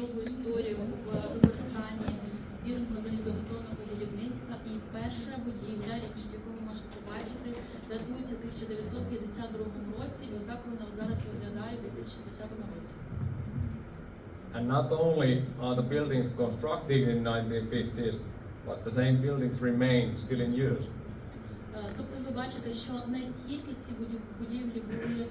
довгу історію в використанні збірного залізобетонного будівництва. І перша будівля, яку ви можете побачити, датується 1952 році, і отак вона зараз виглядає у 2020 році. And not only are the buildings constructed in 1950s, but the same buildings remain still in use. Е, Тобто ви бачите, що не тільки ці будівлі були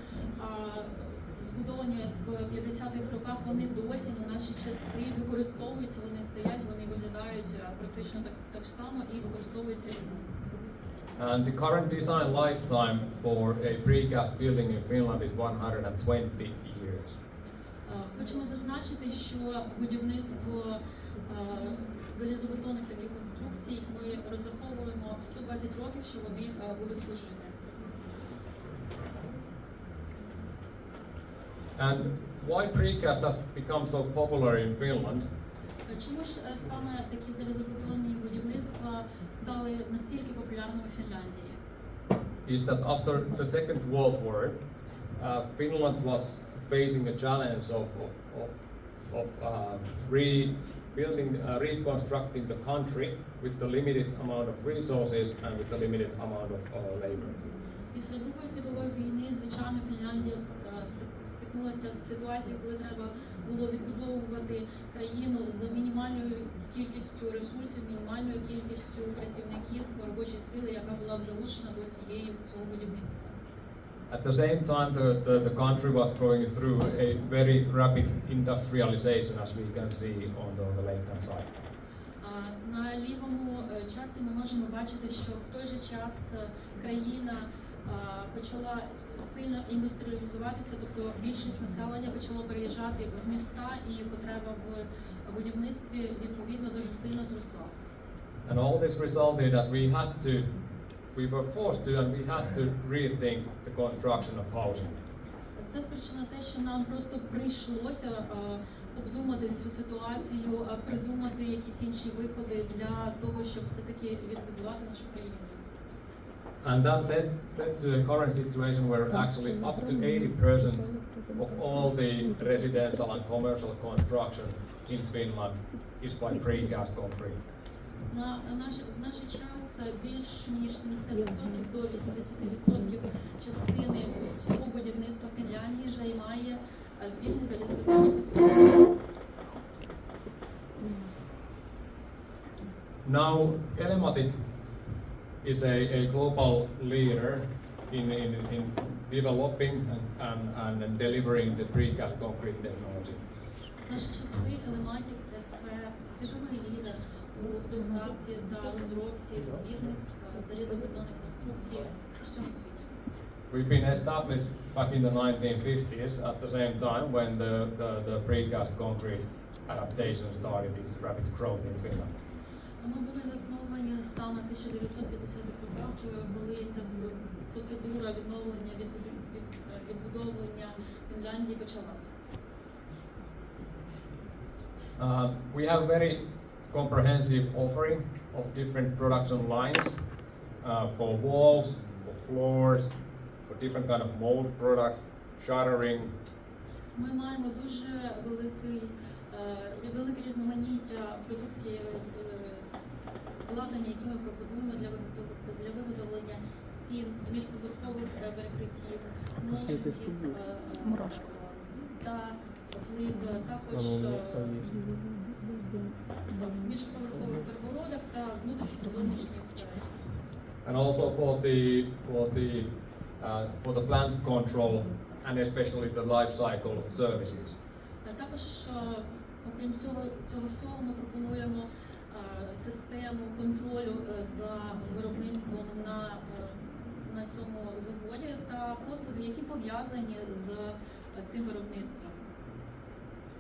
збудовані в 50-х роках, вони досі на наші часи використовуються, вони стоять, вони виглядають практично так, так само і використовуються людьми. And the current design lifetime for a precast building in Finland is 120 years. Е, Хочемо зазначити, що будівництво е, залізобетонних таких конструкцій ми розраховуємо 120 років, що вони е, будуть служити. And why precast has become so popular in Finland Е, Чому ж е, саме такі залізобетонні будівництва стали настільки популярними в Фінляндії? is that after the Second World War, uh, Finland was facing a challenge of, of, of, of uh, rebuilding, uh, reconstructing the country with the limited amount of resources and with the limited amount of uh, labor. Після Другої світової війни, звичайно, Фінляндія ст- е, ст- стикнулася з ситуацією, коли треба було відбудовувати країну з мінімальною кількістю ресурсів, мінімальною кількістю працівників робочої сили, яка була б залучена до цієї цього будівництва. At the same time, the, the, the country was going through a very rapid industrialization, as we can see on the, on the left-hand side. На лівому е, чарті ми можемо бачити, що в той же час е, країна почала сильно індустріалізуватися, тобто більшість населення почало переїжджати в міста, і потреба в будівництві відповідно дуже сильно зросла. And all this resulted that we had to, we were forced to, and we had to rethink the construction of housing. Це спричина те, що нам просто прийшлося е, обдумати цю ситуацію, е, придумати якісь інші виходи для того, щоб все-таки відбудувати нашу країну. And that led, led to a current situation where actually up to 80% of all the residential and commercial construction in Finland is by precast concrete. На на наш, в наш час е, більш ніж 70% до 80% частини всього будівництва Фінляндії займає е, збірний залізобетонні конструкції. Now, Elematic is a, a global leader in, in, in developing and, and, and delivering the precast concrete technology. В наші часи Елематік це світовий лідер у доставці та розробці збірних е, залізобетонних конструкцій у всьому світі. We've been established back in the 1950s at the same time when the, the, the precast concrete adaptation started its rapid growth in Finland. Ми були засновані саме 1950-х роках, коли ця процедура відновлення відбуду- від, відбудовування Фінляндії почалася. Uh, we have very comprehensive offering of different production lines uh, for walls, for floors, for different kind of mold products, shuttering, Ми маємо дуже великий, е, велике різноманіття продукції е, обладнання, які ми пропонуємо для для виготовлення стін, міжповерхових е, перекриттів, мостиків е, е, та плит, е, також так, міжповерхових перегородок та внутрішніх зовнішніх стін. and also for the for the uh, for the plant control and especially the life cycle services. Також, окрім цього, цього всього, ми пропонуємо систему контролю е, за виробництвом на, е, на цьому заводі та послуги, які пов'язані з е, цим виробництвом.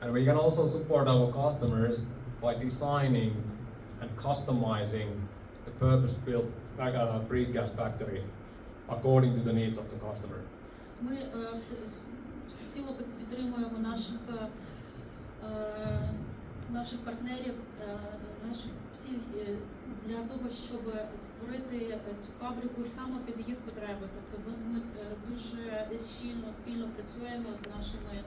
And we can also support our customers by designing and customizing the purpose-built uh, precast factory according to the needs of the customer. Ми е, всі- всі- всеціло під- підтримуємо наших, е, е, наших партнерів, е, наших всіх е, для того, щоб створити цю фабрику саме під їх потреби. Тобто ми е, дуже щільно спільно працюємо з нашими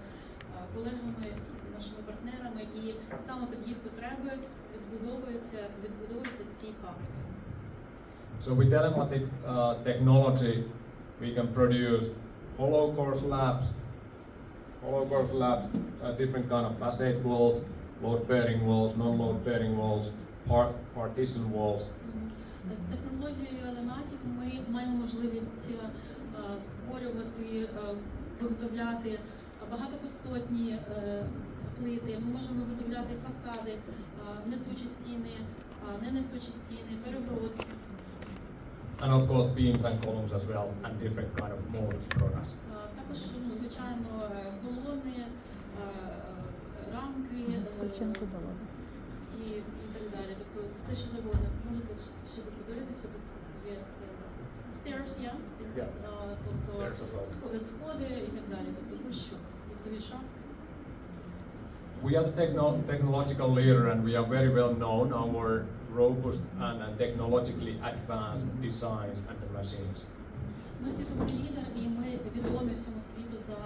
колегами нашими партнерами, і саме під їх потреби відбудовуються відбудовуються ці фабрики. So with telematic uh, technology, we can produce hollow core slabs, hollow core slabs, uh, different kind of facade walls, load bearing walls, non-load bearing walls, par- partition walls. Мгм. З технологією Elematic ми маємо можливість е, створювати, е, виготовляти багатопостотні е, плити. Ми можемо виготовляти фасади, е, несучі стіни, е, ненесучі стіни, перегородки. And of course beams and columns as well, and different kind of mold products. Е, Також, ну, звичайно, е, колони, е, е, рамки е, Починку долони. і, і так далі. Тобто все, що завгодно. Можете ще тут подивитися, тут є е, stairs, yeah, stairs, Yeah. е, тобто Stairs as well. сходи, сходи і так далі. Тобто будь-що, ліфтові шахти. We are the techno- technological leader and we are very well known our robust and, and technologically advanced designs and the machines. Ми світовий лідер, і ми відомі всьому світу за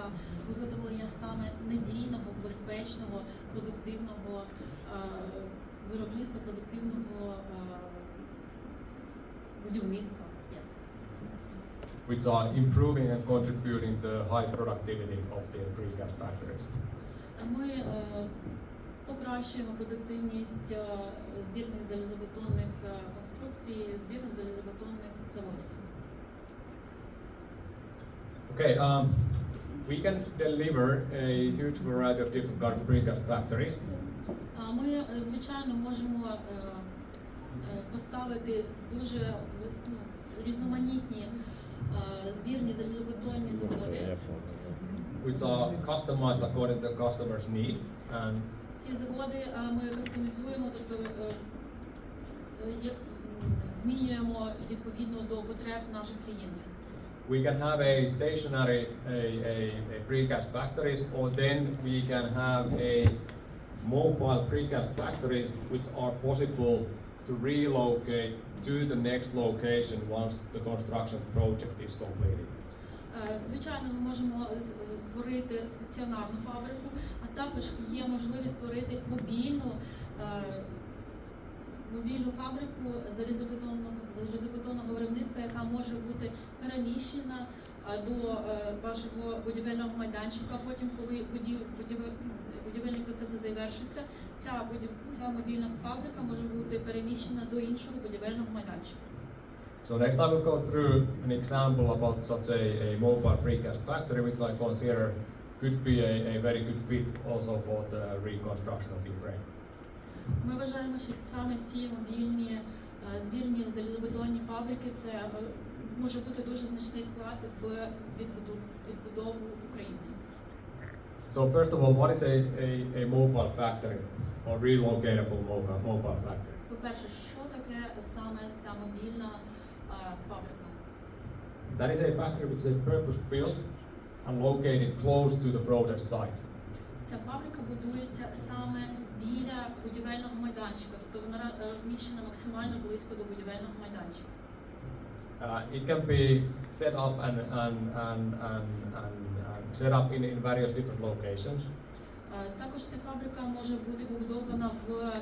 виготовлення саме надійного, безпечного, продуктивного е, виробництва, продуктивного е, будівництва. Yes. which are improving and contributing to high productivity of the precast factories. Ми е, покращуємо продуктивність е, збірних залізобетонних е, конструкцій, збірних залізобетонних заводів. Okay, um, we can deliver a huge variety of different kind of precast factories. А Ми, е, звичайно, можемо е, е, поставити дуже е, ну, різноманітні е, збірні залізобетонні заводи. which are customized according to the customer's need. And Ці заводи е, ми кастомізуємо, тобто е, з- є- м, змінюємо відповідно до потреб наших клієнтів. we can have a stationary a, a, a precast factories, or then we can have a mobile precast factories, which are possible to relocate to the next location once the construction project is completed. Е, Звичайно, ми можемо з- створити стаціонарну фабрику, а також є можливість створити мобільну, е, мобільну фабрику залізобетонного залізобетонного виробництва, яка може бути переміщена до е, вашого будівельного майданчика. Потім, коли будів, будівель- ну, будівельні процеси завершаться, ця будів, ця мобільна фабрика може бути переміщена до іншого будівельного майданчика. So next I will go through an example about such a, a mobile precast factory, which I consider could be a, a very good fit also for the reconstruction of Ukraine. Ми вважаємо, що саме ці мобільні е, збірні залізобетонні фабрики це е, може бути дуже значний вклад в відбудову, відбудову України. So first of all, what is a, a, a mobile factory or relocatable mobile, mobile factory? По-перше, що таке саме ця мобільна е, фабрика? That is a factory which is purpose built and located close to the process site. Ця фабрика будується саме біля будівельного майданчика, тобто вона розміщена максимально близько до будівельного майданчика. Uh, it can be set up and, and, and, and, and, and set up in, in various different locations. Е, Також ця фабрика може бути побудована в е,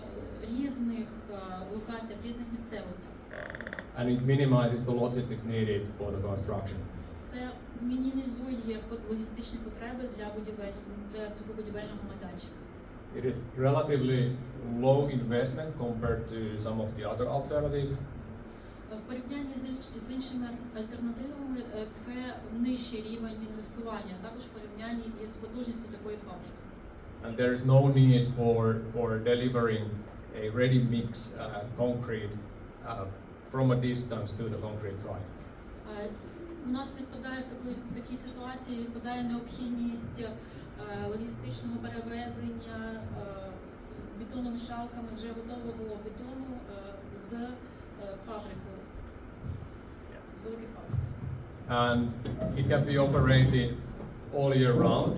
різних е, локаціях, різних місцевостях. and it minimizes the logistics needed for the construction. Це мінімізує логістичні потреби для будівель для цього будівельного майданчика. It is relatively low investment compared to some of the other alternatives, Е, В порівнянні з, інш- з іншими альтернативами е, це нижчий рівень інвестування, а також в порівнянні із потужністю такої фабрики. and there is no need for, for delivering a ready mix uh, concrete uh, from a distance to the concrete site. Е, У нас відпадає в такій, в такій ситуації відпадає необхідність е, логістичного перевезення е, бетономішалками вже готового бетону е, з е, фабрики, з фабрики. And it can be operated all year round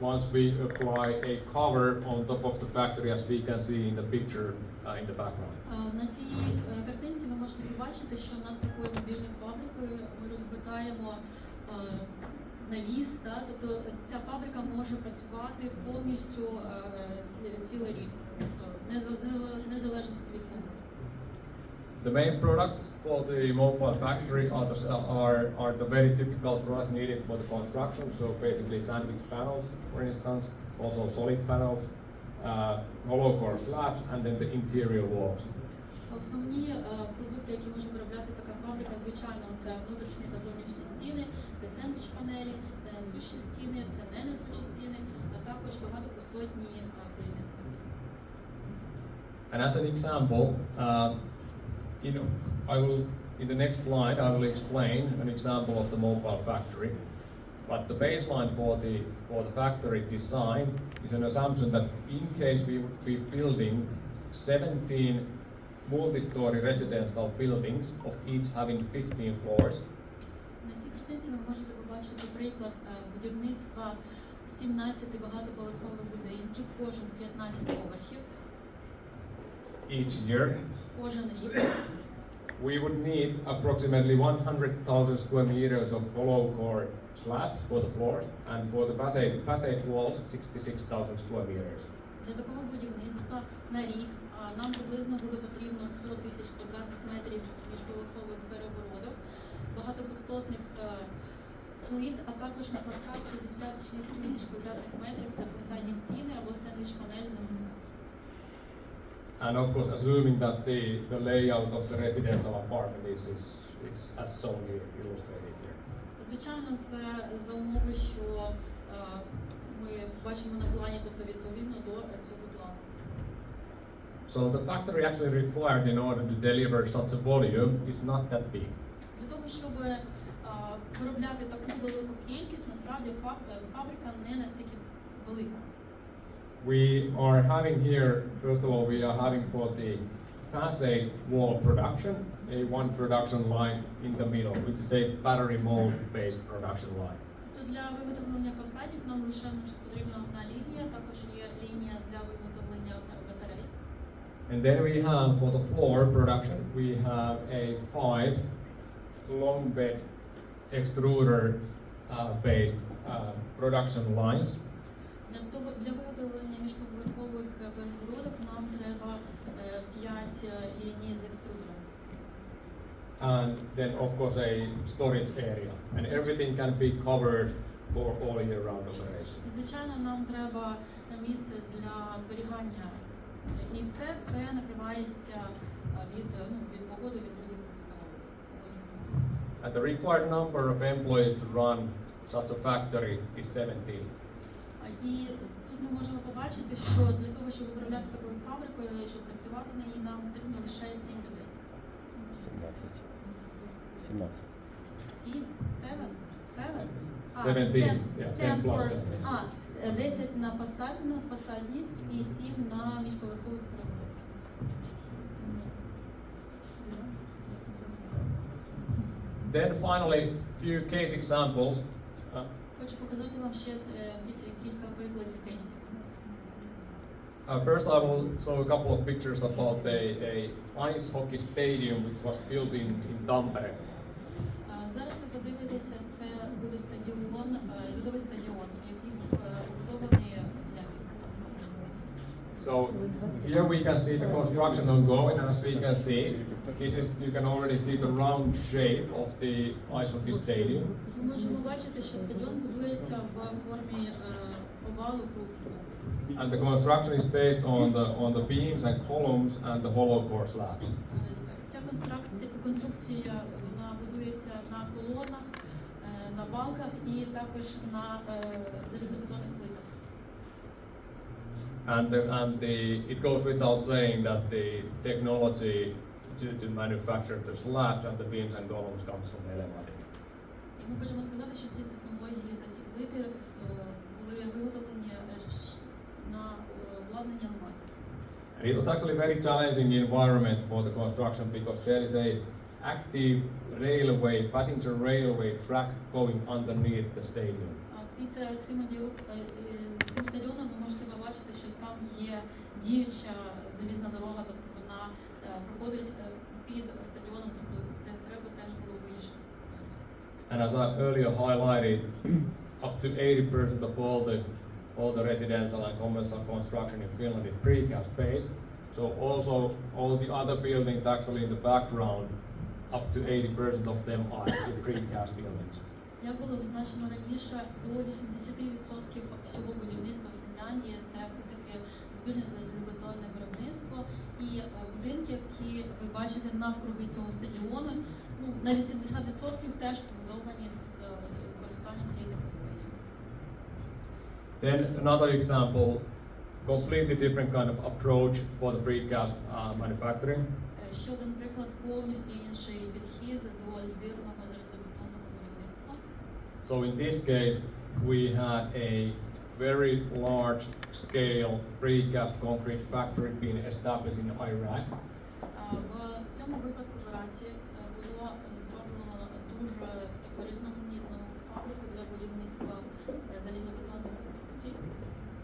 once we apply a cover on top of the factory as we can see in the picture uh, in the background. На цій картинці ви можете побачити, що над такою мобільною фабрикою ми розгортаємо е, навіс. Та? Тобто ця фабрика може працювати повністю е, цілий рік, тобто незалежно- незалежності від погоди. The main products for the mobile factory are the, are, are the very typical products needed for the construction. So basically sandwich panels, for instance, also solid panels, uh, hollow core slabs, and then the interior walls. Основні е, продукти, які може виробляти така фабрика, звичайно, це внутрішні та зовнішні стіни, це сендвіч панелі, це несущі стіни, це не несучі стіни, а також багатопустотні е, плити. And as an example, uh, you know, I will in the next slide I will explain an example of the mobile factory. But the baseline for the for the factory design is an assumption that in case we would be building 17 multi-story residential buildings of each having 15 floors, На цій картинці ви можете побачити приклад е, будівництва 17 багатоповерхових будинків, кожен 15 поверхів, each year, кожен рік. we would need approximately 100,000 square meters of hollow core slabs for the floors and for the facade, facade walls 66,000 square meters. Для такого будівництва на рік нам приблизно буде потрібно 100 тисяч квадратних метрів міжповерхових перегородок, багатопустотних е, плит, а також на фасад 66 тисяч квадратних метрів це фасадні стіни або сендвіч панель на фасад. And of course, assuming that the, the layout of the residential apartment is, is, is as shown here, illustrated here. Звичайно, це за умови, що е, ми бачимо на плані, тобто відповідно до цього. So the factory actually required in order to deliver such a volume is not that big. Для того, щоб е, виробляти таку велику кількість, насправді фаб- е, фабрика не настільки велика. We are having here, first of all, we are having for the facade wall production, a one production line in the middle, which is a battery mold based production line. Тобто для виготовлення фасадів нам лише потрібна одна лінія, також є лінія для виготовлення е, батарей. And then we have for the floor production, we have a five long bed extruder uh, based uh, production lines. Для того для виготовлення міжповерхових е, перегородок нам треба 5 ліній з екструдером. And then of course a storage area. And everything can be covered for all year round operation. І звичайно, нам треба місце для зберігання. І все це накривається е, від, е, ну, від погоди, від будь-яких е. And the required number of employees to run such a factory is 17. А, І тут ми можемо побачити, що для того, щоб управляти такою фабрикою, щоб працювати на ній, нам потрібно лише 7 людей. 17. 17. 7? 7? 7? 17, yeah, 10 plus 7. А, е, 10 на фасад, на фасадні і 7 на міжповерхові перегородки. Then finally, few case examples. Uh, Хочу показати вам ще е, пі- кілька прикладів кейсів. Uh, first, I will show a couple of pictures about a, a ice hockey stadium which was built in, in Tampere. А, Зараз ви подивитеся, це буде стадіон, е, льодовий стадіон, So here we can see the construction ongoing, and as we can see, this is you can already see the round shape of the ice hockey stadium. Ми можемо бачити, що стадіон будується в формі е, овалу кругу. And the construction is based on the on the beams and columns and the hollow core slabs. Е, Ця конструкція, конструкція вона будується на колонах, е, на балках і також на е, залізобетонних плитах. And the, and the it goes without saying that the technology to, to manufacture the slabs and the beams and columns comes from Elematic. І ми хочемо сказати, що ці технології та ці плити е, були виготовлені е, щ- на е, обладнання Лематик. And it was actually very challenging environment for the construction because there is a active railway, passenger railway track going underneath the stadium. А Під е, цим, діо- е, е, цим стадіоном ви можете діюча залізна дорога, тобто вона е, проходить е, під стадіоном, тобто це треба теж було вирішити. And as I earlier highlighted, up to 80% of all the all the residential and commercial construction in Finland is precast based. So also all the other buildings actually in the background, up to 80% of them are actually precast buildings. Як було зазначено раніше, до 80% всього будівництва в Фінляндії це все таки збірне залізобетонне виробництво. І е, будинки, які ви бачите навкруги цього стадіону, ну на 80% теж побудовані з е, використанням цієї технології. Then another example, completely different kind of approach for the precast uh, manufacturing. Е, Ще один приклад повністю інший підхід до збірного залізобетонного будівництва. So in this case, we had a very large scale precast concrete factory being established in Iraq. А, В цьому випадку операції е, було зроблено дуже таку різноманітну фабрику для будівництва е, залізобетонних конструкцій.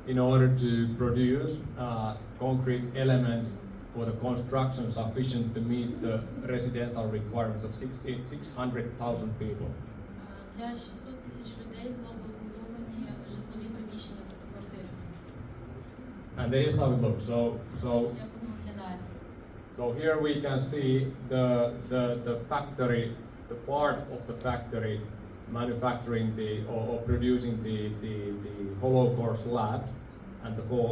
in order to produce uh, concrete elements for the construction sufficient to meet the residential requirements of 60 600,000 people. А, Для 600 тисяч людей було And this is how it looks. So, so, Ось як воно виглядає. so here we can see the, the, the factory, the part of the factory manufacturing the or, or producing the, the, the hollow core slabs and the floor,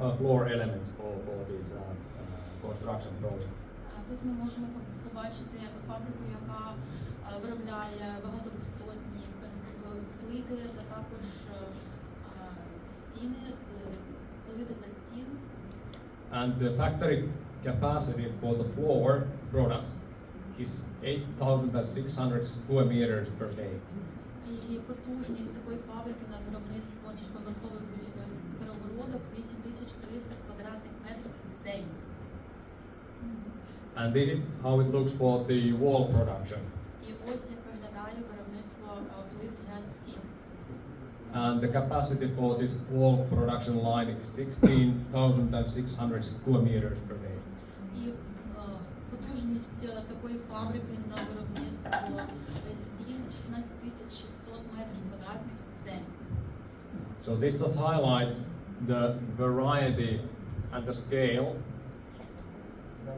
uh, floor elements for, for this uh, uh, construction project. А Тут ми можемо по- побачити фабрику, яка е, виробляє багатовисотні е, плити та також е, е, стіни, е, плити для стін. And the factory capacity for the floor products is 8,600 square meters per day. І потужність такої фабрики на виробництво міжповерхових будівель перегородок 8300 квадратних метрів в день. And this is how it looks for the wall production. І ось як And the capacity for this wall production line is 16,600 square meters per day. І е, потужність е, такої фабрики на виробництво е, стін 16600 метрів квадратних в день. So this just highlights the variety and the scale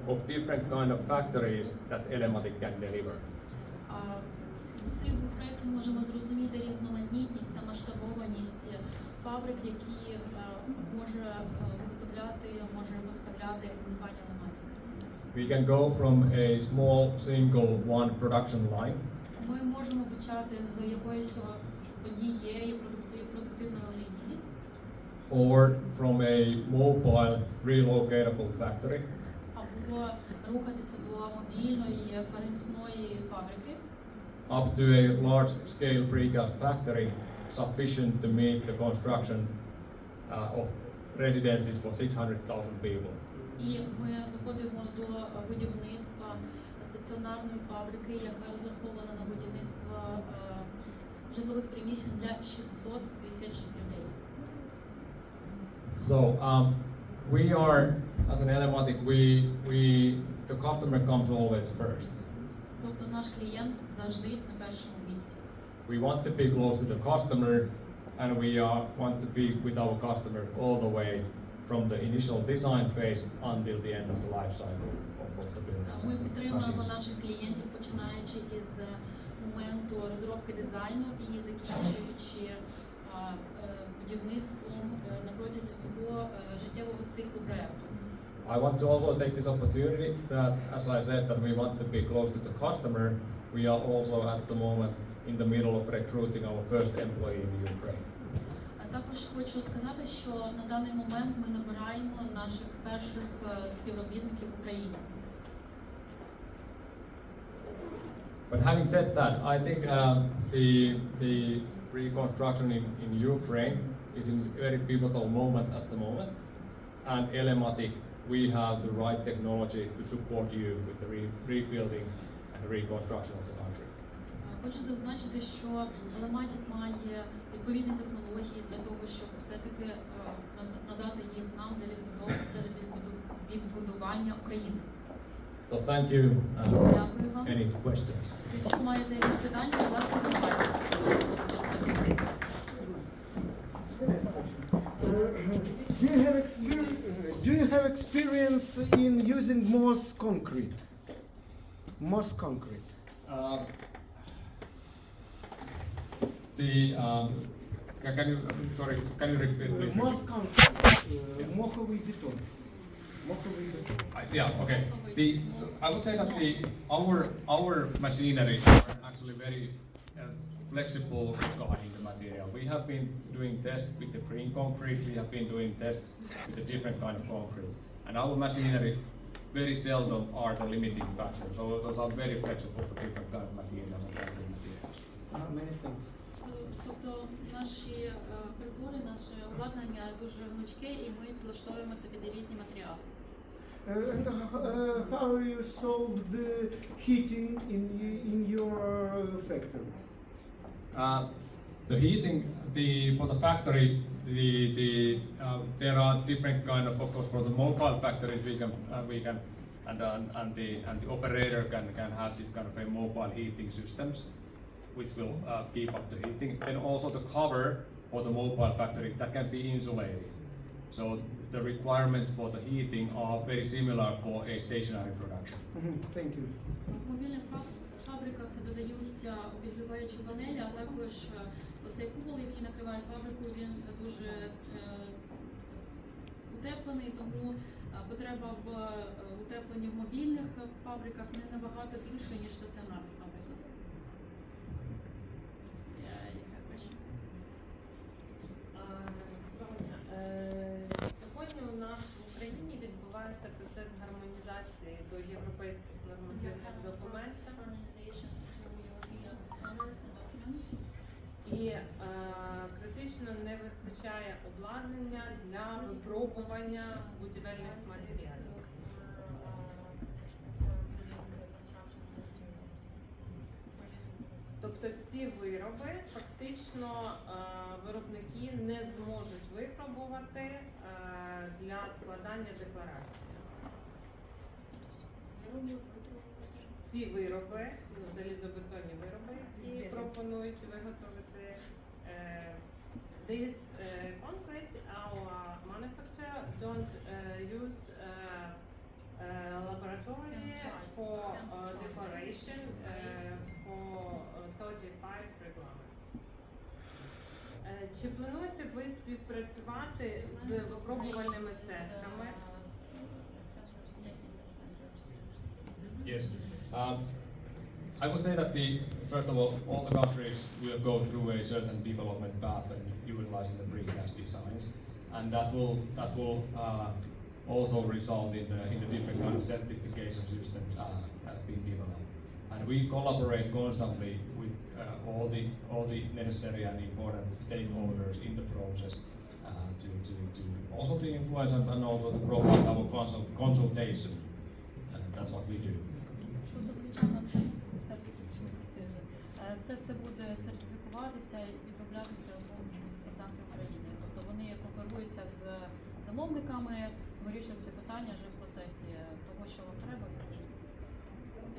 of different kind of factories that Elematic can deliver. А можемо зрозуміти різноманітність та масштабованість фабрик, які е, може е, виготовляти, може поставляти компанія Лематік. We can go from a small single one production line. Ми можемо почати з якоїсь однієї продуктивної лінії, or from a mobile relocatable factory. Або рухатися до мобільної переносної фабрики, up to a large scale precast factory sufficient to meet the construction uh, of residences for 600,000 people. і ми доходимо до будівництва стаціонарної фабрики, яка розрахована на будівництво е, житлових приміщень для 600 тисяч людей. So um, we are, as an Elematic, we, we, the customer comes always first. Тобто наш клієнт завжди на першому місці. We want to be close to the customer and we uh, want to be with our customer all the way from the initial design phase until the end of the life cycle of, of the buildings. Ми and the підтримуємо machines. наших клієнтів, починаючи із е, моменту розробки дизайну і закінчуючи а, е, будівництвом е, на протязі всього е, життєвого циклу проекту. I want to also take this opportunity that, as I said, that we want to be close to the customer. We are also at the moment in the middle of recruiting our first employee in Ukraine. А також хочу сказати, що на даний момент ми набираємо наших перших е, співробітників в Україні. But having said that, I think uh, the the reconstruction in, in Ukraine is in a very pivotal moment at the moment, and Elematic, we have the right technology to support you with the re- rebuilding and reconstruction of the country. Е, Хочу зазначити, що Елематік має відповідні технології для того, щоб все-таки е, над- надати їх нам для відбудови для відбуду- відбудування України. So thank you. Uh, Дякую вам. any questions? Якщо маєте якісь питання, будь ласка, задавайте. Do you have experience in using Moss concrete? Moss concrete. Uh, the um, ca- can you sorry can you repeat please? Moss concrete. Uh, моховий бетон. Моховий бетон. I- Yeah, okay. The, I would say that the, our, our machinery are actually very uh, flexible regarding the material. We have been doing tests with the green concrete, we have been doing tests with the different kind of concretes. And our machinery very seldom are the limiting factor, so those are very flexible for different kind of materials and concrete materials. Uh, many thanks. То- Тобто наші е, прибори, наше обладнання дуже гнучке і ми підлаштовуємося під різні матеріали. Uh, and uh, how you solve the heating in y- in your factories? Uh, the heating, the for the factory, the the uh, there are different kind of, of course, for the mobile factories we can uh, we can and uh, and the and the operator can can have this kind of a mobile heating systems, which will uh, keep up the heating. and also the cover for the mobile factory that can be insulated. So the requirements for the heating are very similar for a stationary production. Mhm, Thank you. Фабриках додаються обігріваючі панелі, а також е, оцей купол, який накриває фабрику, він дуже е, утеплений, тому е, потреба в утепленні в мобільних фабриках не набагато більша, ніж стаціонарних фабриках. Yeah, вистачає обладнання для випробування будівельних матеріалів. Тобто ці вироби фактично е, виробники не зможуть випробувати е, для складання декларації. Ці вироби, ну, залізобетонні вироби, які пропонують виготовити е, this uh, concrete our manufacturer don't uh, use uh, uh, laboratory Can try. for Can uh, try. declaration uh, for uh, 35 регламент. Е, Чи плануєте ви співпрацювати з випробувальними центрами? Yes. Um, I would say that the first of all, all the countries will go through a certain development path when utilizing the precast designs, and that will that will uh, also result in the in the different kind of certification systems uh, uh, being developed. And we collaborate constantly with uh, all the all the necessary and important stakeholders in the process uh, to, to, to also to influence and, and also to provide our consult, consultation. And that's what we do. Тобто, звичайно, це сертифікація. Е, Це все буде сертифікуватися і відроблятися умовно від стандартів України. Кооперуються з замовниками, вирішують це питання вже в процесі того, що вам треба.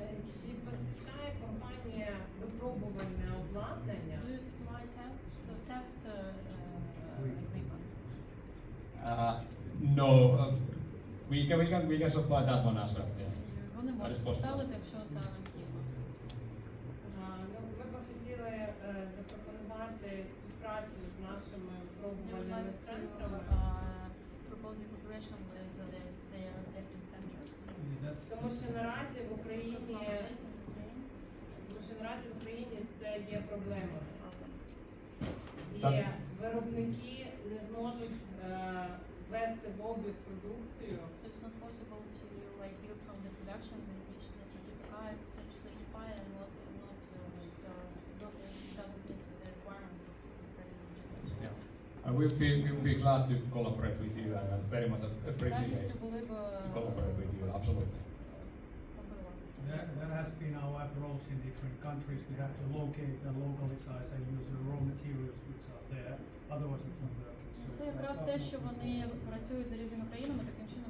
Е, Чи постачає компанія випробувальне обладнання? Do you supply tests, so test uh, uh, equipment? Uh, no, uh, we can we can we can supply that one as well. Yeah. Вони можуть поставити, якщо це необхідно. А, Ну, ви б хотіли е, запропонувати співпрацю з іншими прогумальними центрами. Тому що наразі в Україні тому що наразі в Україні це є проблема. І виробники не зможуть е, вести в обіг продукцію. So it's not possible to like build from the production which the certificate certified and what And we'll be we'll be glad to collaborate with you and uh, very much appreciate Радістю були б to collaborate with you. Absolutely. кооперувати. That, that has been our approach in different countries. We have to locate and localize and use the raw materials which are there. Otherwise, it's not working. So Це якраз те, що вони працюють з різними країнами, таким чином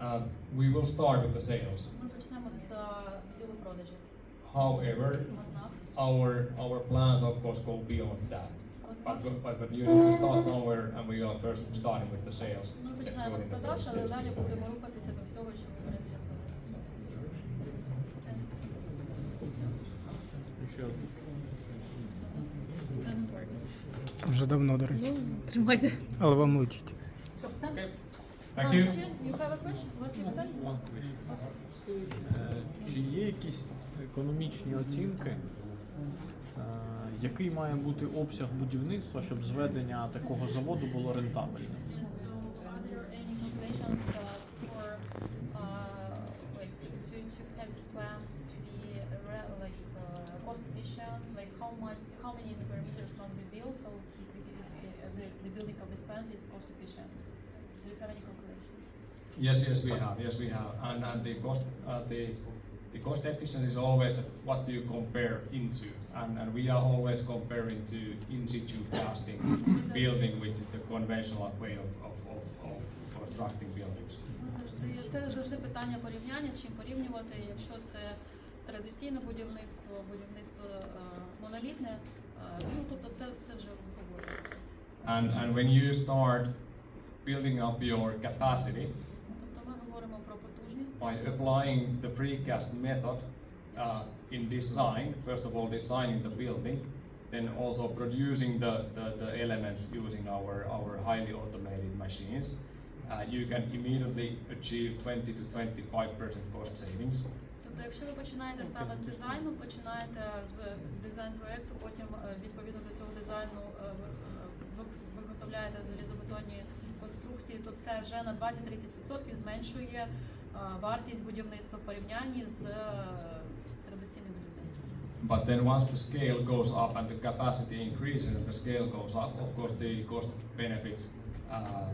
Uh, we will start with the sales. However, our our plans, of course, go beyond that. But but, but, you need to start somewhere, and we are first starting with the sales. Вже давно, до речі. Тримайте. Але вам личить. One question. Е, Чи є якісь економічні оцінки, е, який має бути обсяг будівництва, щоб зведення такого заводу було рентабельним? So are there any calculations uh, how much, how many square meters can be built so it, it, it, uh, the, the building of this plant is cost efficient? Do you have any calculations? Yes, yes, we have. Yes, we have. And and the cost, uh, the the cost efficiency is always that what do you compare into, and and we are always comparing to in situ casting building, which is the conventional way of of of, of constructing buildings. Ну, завжди це завжди питання порівняння, з чим порівнювати, якщо це традиційне будівництво, будівництво е, монолітне, е, ну тобто це, це вже обговорюється. And and when you start building up your capacity Тобто ми говоримо про потужність. by applying the precast method uh, in design, first of all designing the building, then also producing the, the, the elements using our, our highly automated machines, uh, you can immediately achieve 20 to 25% cost savings. Тобто, якщо ви починаєте саме з дизайну, починаєте з дизайн-проекту, потім е, відповідно до цього дизайну е, ви- виготовляєте залізобетонні конструкції, то це вже на 20-30% зменшує е, вартість будівництва в порівнянні з е, традиційним будівництвом. But then once the scale goes up and the capacity increases and the scale goes up, of course the cost benefits uh,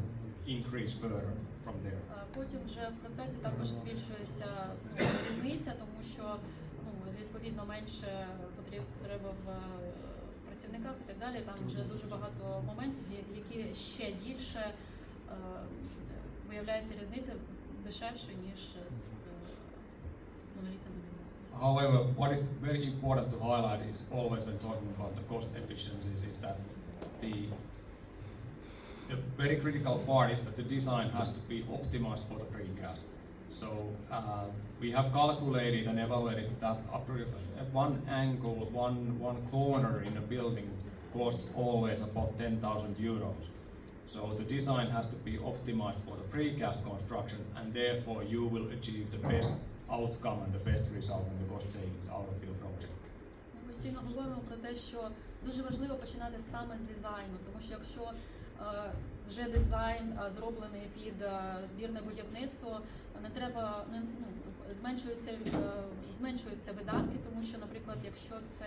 increase further from there. Е, Потім вже в процесі також збільшується ну, різниця, тому що ну, відповідно менше потріб треба в е, працівниках і так далі. Там вже дуже багато моментів, які ще більше е, виявляється різниця дешевше, ніж з е, монолітним будівництвом. However, what is very important to highlight is always when talking about the cost efficiencies is that the the very critical part is that the design has to be optimized for the precast. So uh, we have calculated and evaluated that appro- at one angle, one one corner in a building costs always about 10,000 euros. So the design has to be optimized for the precast construction, and therefore you will achieve the best outcome and the best result and the cost savings out of your project. Ми постійно говоримо про те, що дуже важливо починати саме з дизайну, тому що якщо е, вже дизайн е, зроблений під е, збірне будівництво, не треба не ну зменшуються е, зменшуються видатки, тому що, наприклад, якщо це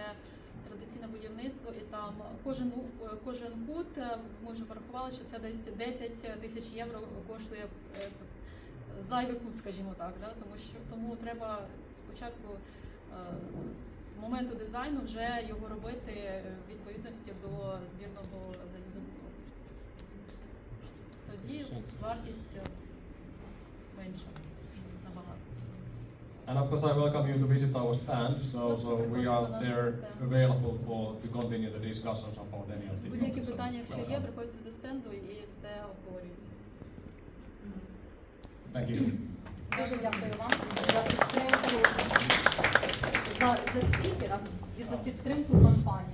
традиційне будівництво і там кожен е, кожен кут, е, ми вже порахували, що це десь 10 тисяч євро коштує е, зайвий кут, скажімо так, да? тому що тому треба спочатку е, з моменту дизайну вже його робити в відповідності до збірного залізобетону. Тоді вартість е, менша набагато. And of course, I welcome you to visit our stand. So, so we are there available for to continue the discussions about any of these Будь-які topics. So питання, якщо є, welcome. приходьте до стенду і все обговорюється. Thank you. Дуже дякую вам за підтримку за, за спікера і за підтримку компанії.